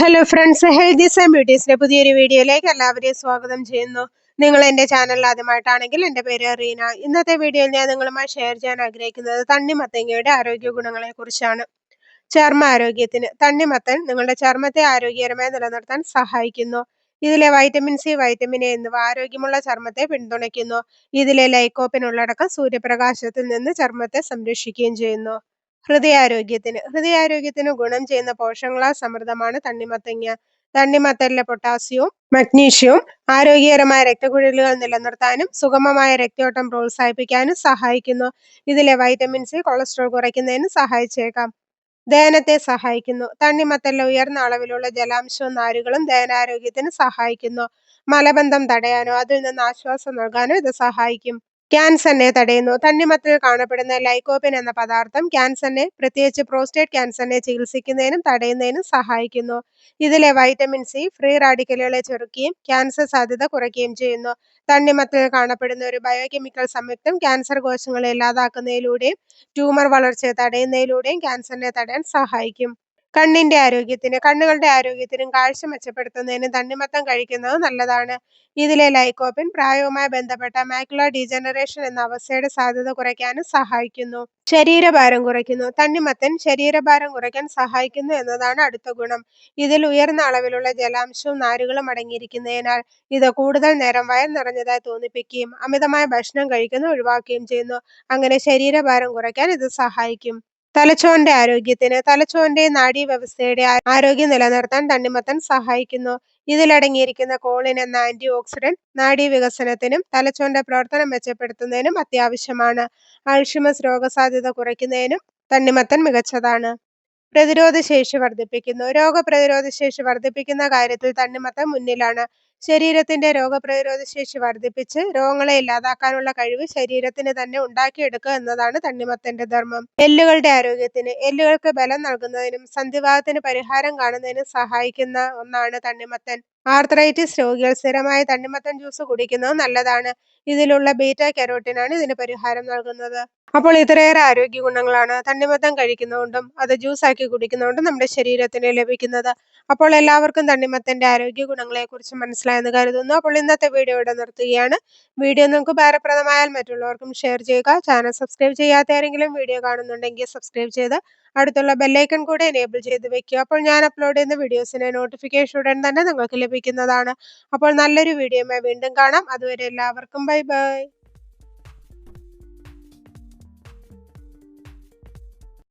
Hello friends and ബ്യൂട്ടീസിന്റെ പുതിയൊരു വീഡിയോയിലേക്ക് എല്ലാവരെയും സ്വാഗതം ചെയ്യുന്നു. നിങ്ങൾ എന്റെ ചാനൽ ആദ്യമായിട്ടാണെങ്കിൽ എന്റെ പേര് റീന. ഇന്നത്തെ വീഡിയോയിൽ ഞാൻ നിങ്ങളുമായി ഷെയർ ചെയ്യാൻ ആഗ്രഹിക്കുന്നത് തണ്ണിമത്തങ്ങയുടെ ആരോഗ്യ ഗുണങ്ങളെ കുറിച്ചാണ്. ചർമ്മ ആരോഗ്യത്തിന് തണ്ണിമത്തൻ നിങ്ങളുടെ ചർമ്മത്തെ ആരോഗ്യകരമായി നിലനിർത്താൻ സഹായിക്കുന്നു. ഇതിലെ വൈറ്റമിൻ സി വൈറ്റമിൻ എ എന്നിവ ആരോഗ്യമുള്ള ചർമ്മത്തെ പിന്തുണയ്ക്കുന്നു. ഇതിലെ ലൈക്കോപ്പിൻ ഉള്ളടക്കം സൂര്യപ്രകാശത്തിൽ നിന്ന് ചർമ്മത്തെ സംരക്ഷിക്കുകയും ചെയ്യുന്നു. ഹൃദയാരോഗ്യത്തിന്. ഹൃദയാരോഗ്യത്തിന് ഗുണം ചെയ്യുന്ന പോഷകങ്ങളാൽ സമൃദ്ധമാണ്. തണ്ണിമത്തങ്ങ തണ്ണിമത്തലിലെ പൊട്ടാസ്യവും മഗ്നീഷ്യവും ആരോഗ്യകരമായ രക്തക്കുഴലുകൾ നിലനിർത്താനും സുഗമമായ രക്തയോട്ടം പ്രോത്സാഹിപ്പിക്കാനും സഹായിക്കുന്നു. ഇതിലെ വൈറ്റമിൻ സി കൊളസ്ട്രോൾ കുറയ്ക്കുന്നതിന് സഹായിച്ചേക്കാം. ദഹനത്തെ സഹായിക്കുന്നു. തണ്ണിമത്തലിലെ ഉയർന്ന അളവിലുള്ള ജലാംശവും നാരുകളും ദഹനാരോഗ്യത്തിന് സഹായിക്കുന്നു. മലബന്ധം തടയാനോ അതിൽ നിന്ന് ആശ്വാസം നൽകാനോ ഇത് സഹായിക്കും. ക്യാൻസറിനെ തടയുന്നു. തണ്ണിമത്തിൽ കാണപ്പെടുന്ന ലൈക്കോപ്പിൻ എന്ന പദാർത്ഥം ക്യാൻസറിനെ പ്രത്യേകിച്ച് പ്രോസ്റ്റേറ്റ് ക്യാൻസറിനെ ചികിത്സിക്കുന്നതിനും തടയുന്നതിനും സഹായിക്കുന്നു. ഇതിലെ വൈറ്റമിൻ സി ഫ്രീ റാഡിക്കലുകളെ ചെറുക്കുകയും ക്യാൻസർ സാധ്യത കുറയ്ക്കുകയും ചെയ്യുന്നു. തണ്ണിമത്തിൽ കാണപ്പെടുന്ന ഒരു ബയോകെമിക്കൽ സംയുക്തം ക്യാൻസർ കോശങ്ങളെ ഇല്ലാതാക്കുന്നതിലൂടെയും ട്യൂമർ വളർച്ചയെ തടയുന്നതിലൂടെയും ക്യാൻസറിനെ തടയാൻ സഹായിക്കും. കണ്ണിന്റെ ആരോഗ്യത്തിന് കണ്ണുകളുടെ ആരോഗ്യത്തിനും കാഴ്ച മെച്ചപ്പെടുത്തുന്നതിനും തണ്ണിമത്തൻ കഴിക്കുന്നത് നല്ലതാണ്. ഇതിലെ ലൈക്കോപ്പിൻ പ്രായവുമായി ബന്ധപ്പെട്ട മാക്കുലർ ഡീജനറേഷൻ എന്ന അവസ്ഥയുടെ സാധ്യത കുറയ്ക്കാനും സഹായിക്കുന്നു. ശരീരഭാരം കുറയ്ക്കുന്നു. തണ്ണിമത്തൻ ശരീരഭാരം കുറയ്ക്കാൻ സഹായിക്കുന്നു എന്നതാണ് അടുത്ത ഗുണം. ഇതിൽ ഉയർന്ന അളവിലുള്ള ജലാംശവും നാരുകളും അടങ്ങിയിരിക്കുന്നതിനാൽ ഇത് കൂടുതൽ നേരം വയർ നിറഞ്ഞതായി തോന്നിപ്പിക്കുകയും അമിതമായ ഭക്ഷണം കഴിക്കുന്നത് ഒഴിവാക്കുകയും ചെയ്യുന്നു. അങ്ങനെ ശരീരഭാരം കുറയ്ക്കാൻ ഇത് സഹായിക്കും. തലച്ചോറിന്റെ ആരോഗ്യത്തിന് തലച്ചോറിന്റെ നാഡീവ്യവസ്ഥയുടെ ആരോഗ്യം നിലനിർത്താൻ തണ്ണിമത്തൻ സഹായിക്കുന്നു. ഇതിലടങ്ങിയിരിക്കുന്ന കോളിൻ എന്ന ആന്റി ഓക്സിഡന്റ് നാഡീവികസനത്തിനും തലച്ചോറിന്റെ പ്രവർത്തനം മെച്ചപ്പെടുത്തുന്നതിനും അത്യാവശ്യമാണ്. അൾഷിമസ് രോഗസാധ്യത കുറയ്ക്കുന്നതിനും തണ്ണിമത്തൻ മികച്ചതാണ്. പ്രതിരോധ ശേഷി വർദ്ധിപ്പിക്കുന്നു. രോഗപ്രതിരോധ ശേഷി വർദ്ധിപ്പിക്കുന്ന കാര്യത്തിൽ തണ്ണിമത്തൻ മുന്നിലാണ്. ശരീരത്തിന്റെ രോഗപ്രതിരോധ ശേഷി വർദ്ധിപ്പിച്ച് രോഗങ്ങളെ ഇല്ലാതാക്കാനുള്ള കഴിവ് ശരീരത്തിന് തന്നെ ഉണ്ടാക്കിയെടുക്കുക എന്നതാണ് തണ്ണിമത്തന്റെ ധർമ്മം. എല്ലുകളുടെ ആരോഗ്യത്തിന് എല്ലുകൾക്ക് ബലം നൽകുന്നതിനും സന്ധിവാതത്തിന് പരിഹാരം കാണുന്നതിനും സഹായിക്കുന്ന ഒന്നാണ് തണ്ണിമത്തൻ. ആർത്രൈറ്റിസ് രോഗികൾ സ്ഥിരമായി തണ്ണിമത്തൻ ജ്യൂസ് കുടിക്കുന്നത് നല്ലതാണ്. ഇതിലുള്ള ബീറ്റ കരോട്ടിനാണ് ഇതിന് പരിഹാരം നൽകുന്നത്. അപ്പോൾ ഇത്രയേറെ ആരോഗ്യ ഗുണങ്ങളാണ് തണ്ണിമത്തൻ കഴിക്കുന്നതുകൊണ്ടും അത് ജ്യൂസാക്കി കുടിക്കുന്നതുകൊണ്ടും നമ്മുടെ ശരീരത്തിന് ലഭിക്കുന്നത്. അപ്പോൾ എല്ലാവർക്കും തണ്ണിമത്തന്റെ ആരോഗ്യ ഗുണങ്ങളെ കുറിച്ച് മനസ്സിലായെന്ന് കരുതുന്നു. അപ്പോൾ ഇന്നത്തെ വീഡിയോ ഇവിടെ നിർത്തുകയാണ്. വീഡിയോ നിങ്ങൾക്ക് ഉപകാരപ്രദമായാൽ മറ്റുള്ളവർക്കും ഷെയർ ചെയ്യുക. ചാനൽ സബ്സ്ക്രൈബ് ചെയ്യാത്ത ആരെങ്കിലും വീഡിയോ കാണുന്നുണ്ടെങ്കിൽ സബ്സ്ക്രൈബ് ചെയ്ത് അടുത്തുള്ള ബെല്ലൈക്കൺ കൂടെ എനേബിൾ ചെയ്ത് വെക്കുക. അപ്പോൾ ഞാൻ അപ്ലോഡ് ചെയ്യുന്ന വീഡിയോസിന്റെ നോട്ടിഫിക്കേഷൻ ഉടൻ തന്നെ നിങ്ങൾക്ക് ലഭിക്കുന്നതാണ്. അപ്പോൾ നല്ലൊരു വീഡിയോ വീണ്ടും കാണാം. അതുവരെ എല്ലാവർക്കും ബൈ ബൈ